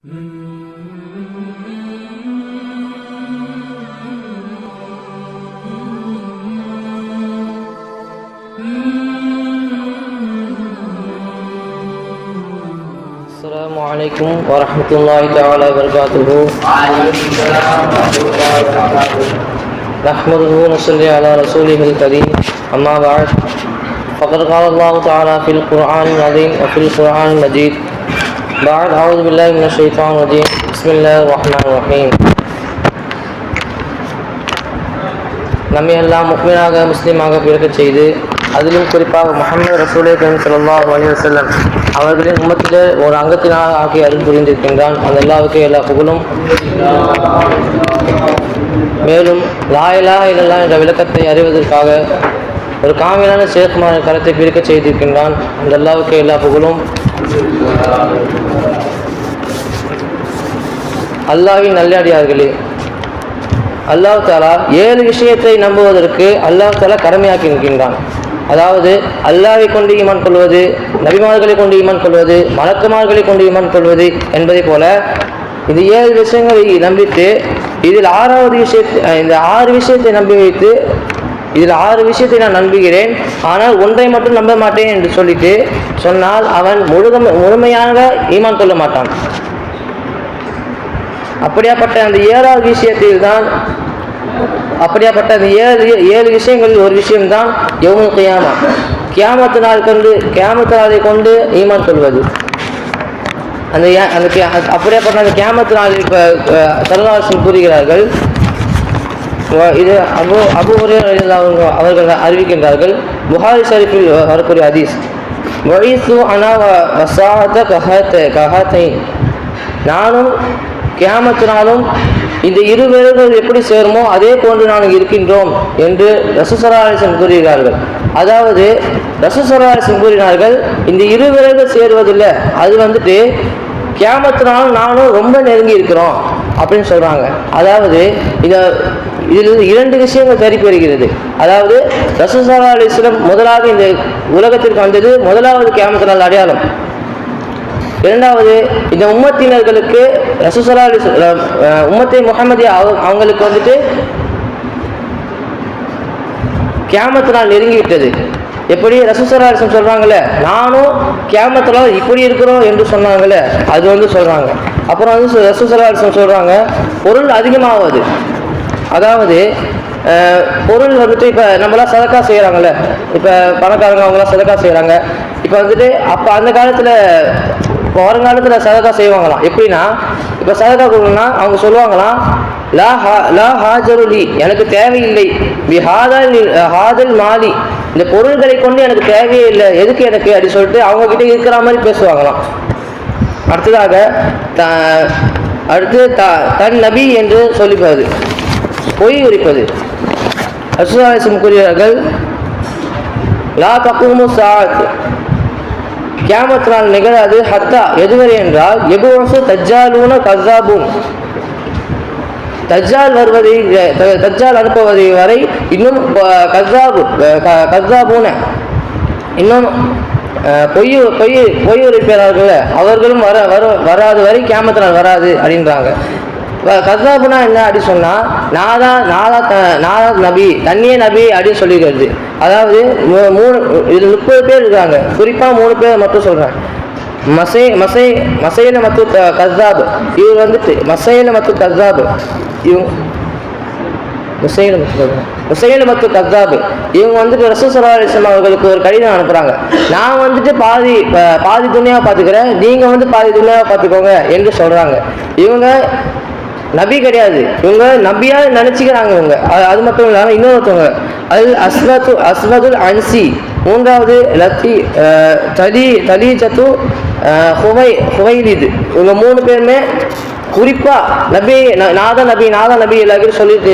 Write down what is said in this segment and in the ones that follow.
السلام عليكم ورحمة الله تعالى وبركاته. نحمده ونصلي على رسوله الكريم. أما بعد فقد قال الله تعالى في القرآن العظيم وفي القرآن المجيد. بعد أعوذ بالله من الشيطان الرجيم بسم الله الرحمن الرحيم நம்மை எல்லாம் முக்மீனாக முஸ்லீமாக பிறக்கச் செய்து அதிலும் குறிப்பாக முகமது ரசூலை கரீம் ஸல்லல்லாஹு அலைஹி வஸல்லம் அவர்களின் உம்மத்திலே ஒரு அங்கத்தினாக ஆக்கி அருள் புரிந்திருக்கின்றான் அந்த எல்லாவுக்கு எல்லா புகழும் மேலும் லா இலாஹ இல்லல்லாஹ் என்ற விளக்கத்தை அறிவதற்காக ஒரு காமிலான சேகுமான கரத்தை பிரிக்கச் செய்திருக்கின்றான் அந்த அல்லாவுக்கு எல்லா புகழும் அல்லாவின் நல்லடியார்களே அல்லாஹ் தாலா ஏழு விஷயத்தை நம்புவதற்கு அல்லாஹ் தாலா கடமையாக்கி இருக்கின்றான் அதாவது அல்லாஹை கொண்டு ஈமான் கொள்வது நபிமார்களை கொண்டு ஈமான் கொள்வது மலக்குமார்களை கொண்டு ஈமான் கொள்வது என்பதை போல இது ஏழு விஷயங்களை நம்பித்து இதில் ஆறாவது விஷயத்தை இந்த ஆறு விஷயத்தை நம்பி வைத்து இதில் ஆறு விஷயத்தை நான் நம்புகிறேன். ஆனால் ஒன்றை மட்டும் நம்ப மாட்டேன் என்று சொல்லிட்டு சொன்னால் அவன் முழுக முழுமையாக ஈமான் கொள்ள மாட்டான். அப்படியாப்பட்ட அந்த ஏழாவது விஷயத்தில் தான் அப்படியாப்பட்ட அந்த ஏழு ஏழு விஷயங்களில் ஒரு விஷயம்தான் எவ்வளவு கியாமா. கியாமத்து நாள் கொண்டு கியாமத்து நாளை கொண்டு ஈமான் சொல்வது அந்த அந்த அப்படியாப்பட்ட அந்த கியாமத்து நாளில் இப்போ சரதாசன் கூறுகிறார்கள் இது அபு அபு ஹுரைரா அவர்கள் அறிவிக்கின்றார்கள் புகாரி ஷரீஃபில் வரக்கூடிய ஹதீஸ் வயசு அனா வசாத கஹத்த கஹத்தை நானும் கேமத்தினாலும் இந்த இரு விரல்கள் எப்படி சேருமோ அதே போன்று நாங்கள் இருக்கின்றோம் என்று ரசசராசன் கூறுகிறார்கள். அதாவது ரசசராசன் கூறினார்கள் இந்த இரு விரல்கள் சேருவதில்லை அது வந்துட்டு கேமத்தினாலும் நானும் ரொம்ப நெருங்கி இருக்கிறோம் அப்படின்னு சொல்கிறாங்க அதாவது இதை இதில் இரண்டு விஷயங்கள் சரி பெறுகிறது அதாவது ரசூசல்லா அலிஸ்லம் முதலாக இந்த உலகத்திற்கு வந்தது முதலாவது கியாமத்தினால் அடையாளம். இரண்டாவது இந்த உம்மத்தினர்களுக்கு ரசூசல்லா அலி உம்மத்தை முகமதி அவங்களுக்கு வந்துட்டு கியாமத்து நாள் எப்படி? ரசூசராசம் சொல்கிறாங்களே நானும் கேமத்தில் இப்படி இருக்கிறோம் என்று சொன்னாங்களே அது வந்து சொல்கிறாங்க அப்புறம் வந்து ரசூசராசம் சொல்கிறாங்க பொருள் அதிகமாகாது. அதாவது பொருள் வந்துட்டு இப்போ நம்மளாம் சதக்கா செய்கிறாங்கல்ல இப்போ பணக்காரங்க அவங்களாம் சதக்கா செய்கிறாங்க இப்போ வந்துட்டு அப்போ அந்த காலத்தில் இப்போ வருங்காலத்தில் சதக்கா செய்வாங்களாம். எப்படின்னா இப்போ சதக்கா கொடுக்கணும்னா அவங்க சொல்லுவாங்களாம் லா ஹா லா ஹாஜருலி எனக்கு தேவையில்லை. பி ஹாதல் ஹாதல் மாலி. இந்த பொருள்களை கொண்டு எனக்கு தேவையே இல்லை. எதுக்கு எனக்கு? அப்படி சொல்லிட்டு அவங்கக்கிட்ட இருக்கிற மாதிரி பேசுவாங்களாம். அடுத்ததாக த அடுத்து த தன் நபி என்று சொல்லிப்பது பொய் உரிப்பது. அசுதாசம் கூறுகிறார்கள் லா தக்குமு சாத் கியாமத் நாள் நிகழாது ஹத்தா. எதுவரை என்றால் எபுவசு தஜ்ஜாலூன கசாபூன் தஜ்ஜால் வருவதை தஜ்ஜால் அனுப்புவதை வரை இன்னும் கசாபு கசாபூன இன்னும் பொய் பொய் பொய் உரைப்பார்கள் அவர்களும் வர வர வராது வரை கேமத்தினால் வராது அப்படின்றாங்க. கசாபுனா என்ன அப்படி சொன்னால் நாதா நாதா நாதா நபி தண்ணியே நபி அப்படின்னு சொல்லிக்கிறது. அதாவது மூணு இதில் முப்பது பேர் இருக்காங்க. குறிப்பாக மூணு பேர் மட்டும் சொல்கிறேன் மசை மசை மசைன மத்து கசாப். இவர் வந்துட்டு மசைன மத்து கசாப். இவங்க உசைன் உசைன் மத்து கத்தாபு. இவங்க வந்துட்டு ரசூசலா அலிஸ்லாம் அவர்களுக்கு ஒரு கடிதம் அனுப்புகிறாங்க நான் வந்துட்டு பாதி பாதி துணியாக பார்த்துக்கிறேன் நீங்கள் வந்து பாதி துணியாக பார்த்துக்கோங்க என்று சொல்கிறாங்க இவங்க நபி கிடையாது. இவங்க நபியா நினச்சிக்கிறாங்க இவங்க. அது மட்டும் இல்லாமல் இன்னொருத்தவங்க அது அஸ்வத்து அஸ்வதுல் அன்சி. மூன்றாவது லத்தி தலி தலி சத்து ஹுவை ஹுவைலிது. இவங்க மூணு பேருமே குறிப்பா நபி நாத நாதா நபி நாதா நபி எல்லாருக்கும் சொல்லிட்டு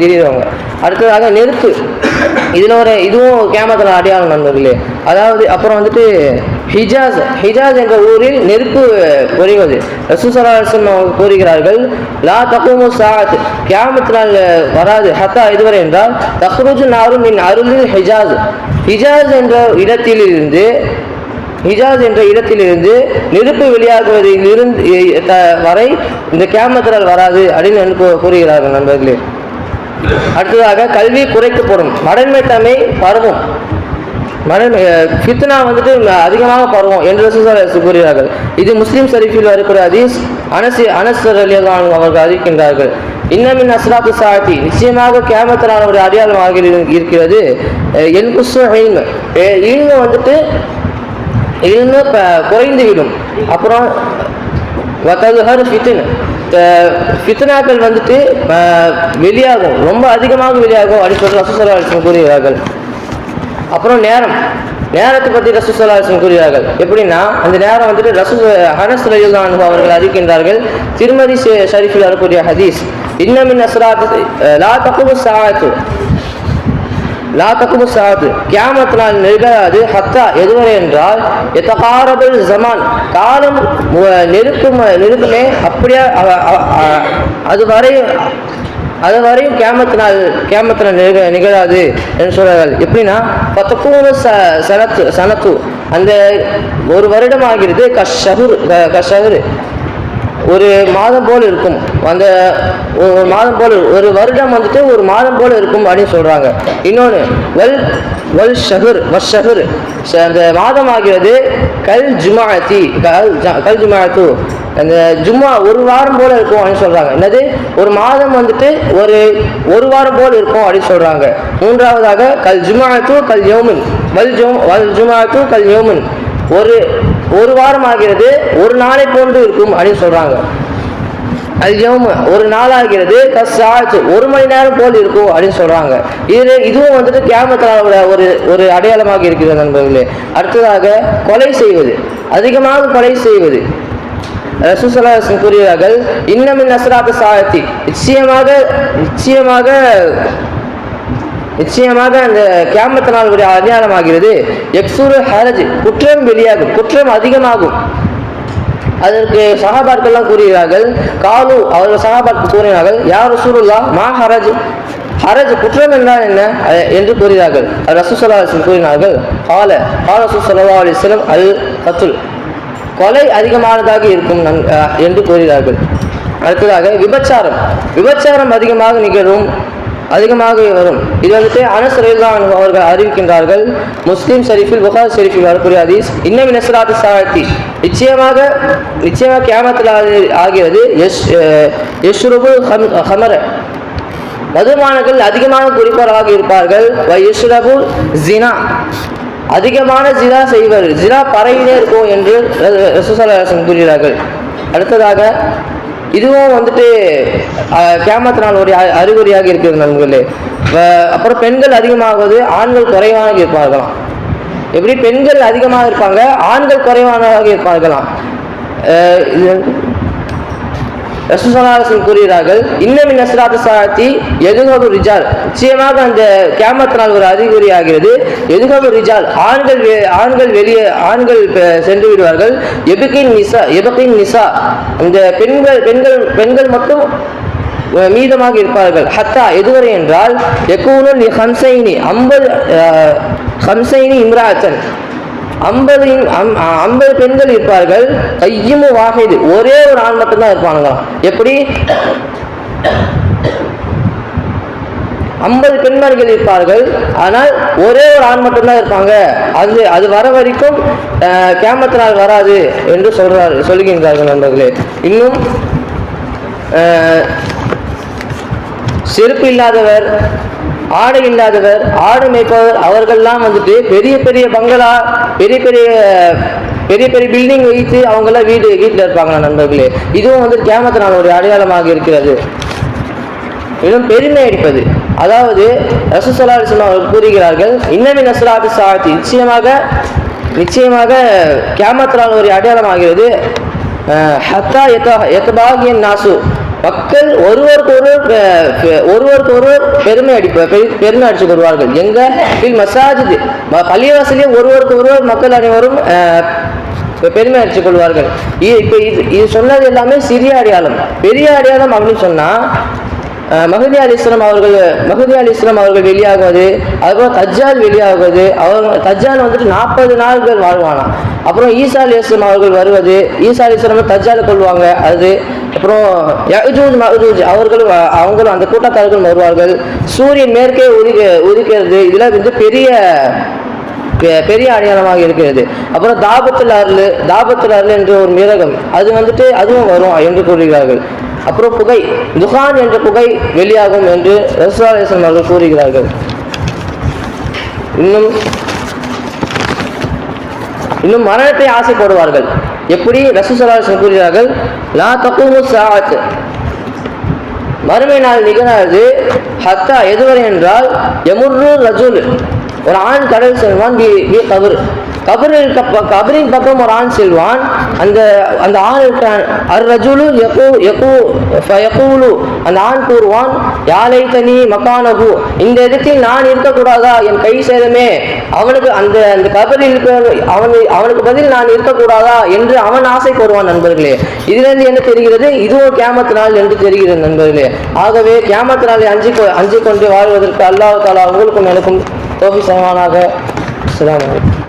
தெரியுறவங்க. அடுத்ததாக நெருப்பு. இதுல ஒரு இதுவும் கேமத்தில் அடையாளம் நண்பர்களே அதாவது அப்புறம் வந்துட்டு ஹிஜாஸ் ஹிஜாஸ் என்ற ஊரில் நெருப்பு புரிவது. ரசூசலாசன் அவங்க கூறுகிறார்கள் லா தகுமு சாத் கேமத்தினால் வராது. ஹத்தா இதுவரை என்றால் தஹ்ருஜு நாரும் மின் அருளில் ஹிஜாஸ். ஹிஜாஸ் என்ற இடத்திலிருந்து ஹிஜாஸ் என்ற இடத்திலிருந்து நெருப்பு வெளியாகுவதில் இருந்து த- வரை இந்த கேமத்தினால் வராது அப்படின்னு கூறுகிறார்கள் நண்பர்களே. அடுத்ததாக கல்வி குறைக்கப்படும் மடன்மைத்தன்மை பரவும் மடன் ஃபித்னா வந்துட்டு அதிகமாக பரவும் என்று ரசூலுல்லாஹி கூறுகிறார்கள். இது முஸ்லீம் ஷரீஃபில் வரக்கூடிய அதீஸ் அனசி அனசர் அலியல்லான் அவர்கள் அறிவிக்கின்றார்கள். இன்னமின் அஸ்லாத்து சாத்தி நிச்சயமாக கேமத்தினால் ஒரு அடையாளமாக இருக்கிறது. என் குஸ்ஸு இல்மு இல்மு வந்துட்டு இல்மு குறைந்துவிடும். அப்புறம் வத்ததுஹர் ஃபித்ன். ஃபித்னாக்கள் வந்துட்டு வெளியாகும். ரொம்ப அதிகமாக வெளியாகும். அப்படின்னு சொல்லி ரசூசல்லா கூறுகிறார்கள். அப்புறம் நேரம். நேரத்தை பற்றி ரசூசல்லாசன் கூறுகிறார்கள். எப்படின்னா அந்த நேரம் வந்துட்டு ரசூ ஹனஸ் ரலியல்லாஹு அனுபவம் அவர்கள் அறிவிக்கின்றார்கள். திருமதி ஷரீஃபில் வரக்கூடிய ஹதீஸ் இன்னமின் அஸ்ராத் லா தகுபு சாத்து லா தகுபு சாத்து கியாமத் நாள் நிகழாது ஹத்தா எதுவரை என்றால் எதகாரபுல் ஜமான். காலம் நெருக்கும் நெருக்குமே அப்படியே அதுவரை அதுவரையும் அது அது வரையும் கேமத்து நாள் கேமத்து நாள் நிக நிகழாது என்று சொல்கிறார்கள் எப்படின்னா பத்தக்கூறு ச சனத்து சனத்து. அந்த ஒரு வருடம் ஆகிறது கஷகுர் கஷகுர் ஒரு மாதம் போல் இருக்கும். அந்த ஒரு மாதம் போல் ஒரு வருடம் வந்துட்டு ஒரு மாதம் போல் இருக்கும் அப்படின்னு சொல்றாங்க. இன்னொன்று வல் வல் ஷஹர் வஷஹர் அந்த மாதம் ஆகிறது கல் ஜுமாத்தி கல் ஜ- கல் ஜுமாத்து அந்த ஜும்மா ஒரு வாரம் போல் இருக்கும் அப்படின்னு சொல்கிறாங்க என்னது? ஒரு மாதம் வந்துட்டு ஒரு ஒரு வாரம் போல் இருக்கும் அப்படின்னு சொல்கிறாங்க மூன்றாவதாக கல் ஜுமாத்து கல் யோமின். வல் ஜோ வல் ஜுமாத்து கல் யோமின். ஒரு ஒரு வாரம் ஆகிறது ஒரு நாளை போன்று இருக்கும் அப்படின்னு சொல்றாங்க. அதிகம் ஒரு நாள் ஆகிறது கசாச்சு ஒரு மணி நேரம் போல் இருக்கும் அப்படின்னு சொல்றாங்க. இது இதுவும் வந்துட்டு கேமத்தாவோட ஒரு ஒரு அடையாளமாக இருக்கிறது நண்பர்களே. அடுத்ததாக கொலை செய்வது. அதிகமாக கொலை செய்வது. ரசூசலாசன் கூறுகிறார்கள் இன்னமின் நசராத்து சாயத்தி. நிச்சயமாக நிச்சயமாக நிச்சயமாக அந்த கேமத்தினால் நாளுடைய அடையாளமாகிறது எக்ஸூரு ஹரஜ் குற்றம் வெளியாகும் குற்றம் அதிகமாகும். அதற்கு சகாபாட்கள்லாம் கூறுகிறார்கள் காலு அவர்கள் சகாபாட்கள் கூறினார்கள் யார் சூருல்லா மா ஹரஜ். ஹரஜ் குற்றம் என்றால் என்ன? என்று கூறுகிறார்கள். ரசூசல்லா கூறினார்கள் கால கால ரசூசல்லா அலிஸ்லம் அல் கத்துல் கொலை அதிகமானதாக இருக்கும் நன்- என்று கூறுகிறார்கள். அடுத்ததாக விபச்சாரம். விபச்சாரம் அதிகமாக நிகழும் அதிகமாக வரும். இது வந்துட்டு அனஸ் அவர்கள் அறிவிக்கின்றார்கள். முஸ்லீம் ஷெரீஃபில் புகார் ஷரீஃபில் வரக்கூடிய ஹதீஸ் இன்னும் நசராத்து சாத்தி நிச்சயமாக நிச்சயமாக கேமத்தில் ஆகிறது. எஸ் ஹம் ஹமர. மதுமானங்கள் அதிகமான குறிப்பவராக இருப்பார்கள். வ யஷ்ரபு ஜினா அதிகமான ஜினா செய்வர். ஜினா பறையிலே இருக்கும் என்று ரசூசலாசன் கூறுகிறார்கள். அடுத்ததாக இதுவும் வந்துட்டு கேமத்தினால் ஒரு அறிகுறியாக இருக்கிறது நண்பர்களே. அப்புறம் பெண்கள் அதிகமாகுவது ஆண்கள் குறைவாக இருப்பார்களாம். எப்படி பெண்கள் அதிகமாக இருப்பாங்க? ஆண்கள் குறைவானதாக இருப்பார்களாம். இது ரசூசலாசன் கூறுகிறார்கள் இன்னமின் நஸ்ராத்து சாத்தி எதுகபு ரிஜால். நிச்சயமாக அந்த கேமத் நாள் ஒரு அறிகுறி ஆகிறது எதுகபு ரிஜால் ஆண்கள் வெ- ஆண்கள் வெளியே ஆண்கள் பெ- சென்று விடுவார்கள். எபுக்கின் நிசா எபுக்கின் நிசா அந்த பெண்கள் பெண்கள் பெண்கள் மட்டும் மீதமாக இருப்பார்கள். ஹத்தா எதுவரை என்றால் எக்கூனு ஹம்சைனி ஐம்பது ஹம்சைனி இம்ராச்சன் ஐம்பது ஐம்பது பெண்கள் இருப்பார்கள். கையும் வாகைது. ஒரே ஒரு ஆண் மட்டும்தான் இருப்பானுங்களாம் எப்படி? ஐம்பது பெண்மணிகள் இருப்பார்கள். ஆனால் ஒரே ஒரு ஆண் மட்டும்தான் இருப்பாங்க. அது அது வர வரைக்கும் கேமத்தினால் வராது என்று சொல்றார் சொல்லுகின்றார்கள் நண்பர்களே. இன்னும் செருப்பு இல்லாதவர் ஆடை இல்லாதவர் ஆடு மேய்ப்பவர் அவர்கள்லாம் வந்துட்டு பெரிய பெரிய பங்களா பெரிய பெரிய பெரிய பெரிய பில்டிங் வைத்து அவங்கெல்லாம் வீடு வீட்டில் இருப்பாங்களா நண்பர்களே. இதுவும் வந்து கேமத்தினால் ஒரு அடையாளமாக இருக்கிறது. இன்னும் பெருமை அடிப்பது அதாவது ரசூசல்லா அலிஸ்லாம் அவர்கள் கூறுகிறார்கள் இன்னமே நஸ்ராத்து சாத்தி நிச்சயமாக நிச்சயமாக கேமத்தினால் ஒரு அடையாளமாகிறது ஹத்தா எத்த எத்தபாகியன் நாசு. மக்கள் ஒருவருக்கு ஒருவர் ஒருவருக்கு ஒருவர் பெருமை அடிப்ப பெரு- பெருமை அடிச்சு கொள்வார்கள். எங்க பில் மசாஜித் ம- பள்ளிவாசலே ஒருவருக்கு ஒருவர் மக்கள் அனைவரும் பெருமை அடித்து கொள்வார்கள். இது இப்போ இது இது சொன்னது எல்லாமே சிறிய அடையாளம். பெரிய அடையாளம் அப்படின்னு சொன்னா அஹ், அலி இஸ்லாம் அவர்கள் மஹதி அலி இஸ்லாம் அவர்கள் வெளியாகுவது அதுக்கப்புறம் தஜ்ஜால் வெளியாகுவது அவர் தஜ்ஜால் வந்துட்டு நாற்பது நாள்கள் வாழ்வானாம் அப்புறம் ஈசா அலி இஸ்லாம் அவர்கள் வருவது ஈசா அலி இஸ்லாம் தஜ்ஜாலை கொள்வாங்க அது அப்புறம் யஜூஜ் மஹூஜ் அவர்களும் அவங்களும் அந்த கூட்டத்தார்கள் வருவார்கள். சூரியன் மேற்கே உதிக்க உதிக்கிறது இதெல்லாம் வந்து பெரிய பெ- பெரிய அடையாளமாக இருக்கிறது. அப்புறம் தாபத்தில் அருள் தாபத்தில் அருள் என்ற ஒரு மிருகம் அது வந்துட்டு அதுவும் வரும் என்று கூறுகிறார்கள். அப்புறம் புகை துகான் என்ற புகை வெளியாகும் என்று ரசூலேசன் அவர்கள் கூறுகிறார்கள். இன்னும் இன்னும் மரணத்தை ஆசைப்படுவார்கள். எப்படி? ரசூசலாசன் கூறுகிறார்கள் லா தப்பு சாத் மறுமை நாள் நிகழாது. ஹத்தா எதுவரை என்றால் எமுர்ரு ரஜுல். ஒரு ஆண் கடல் செல்வான் பி பி கபர். கபரில் கபரின் பக்கம் ஒரு ஆண் செல்வான். அந்த அந்த ஆண் இருக்கான் அர் ரஜுலு யகு யகு யகூலு. அந்த ஆண் கூறுவான் யாலை தனி மக்கானகு இந்த இடத்தில் நான் இருக்கக்கூடாதா? என் கை சேதமே. அவனுக்கு அந்த அந்த கபரில் இருக்கிற அவன் அவனுக்கு பதில் நான் இருக்கக்கூடாதா? என்று அவன் ஆசை கூறுவான் நண்பர்களே. இதிலிருந்து என்ன தெரிகிறது? இதுவும் கேமத்து நாள் என்று தெரிகிறது நண்பர்களே. ஆகவே கேமத்து நாளை அஞ்சு கொ- அஞ்சு கொண்டு வாழ்வதற்கு அல்லாஹ் தாலா உங்களுக்கும் எனக்கும் தோஃபி சமானாக அஸ்ஸலாமு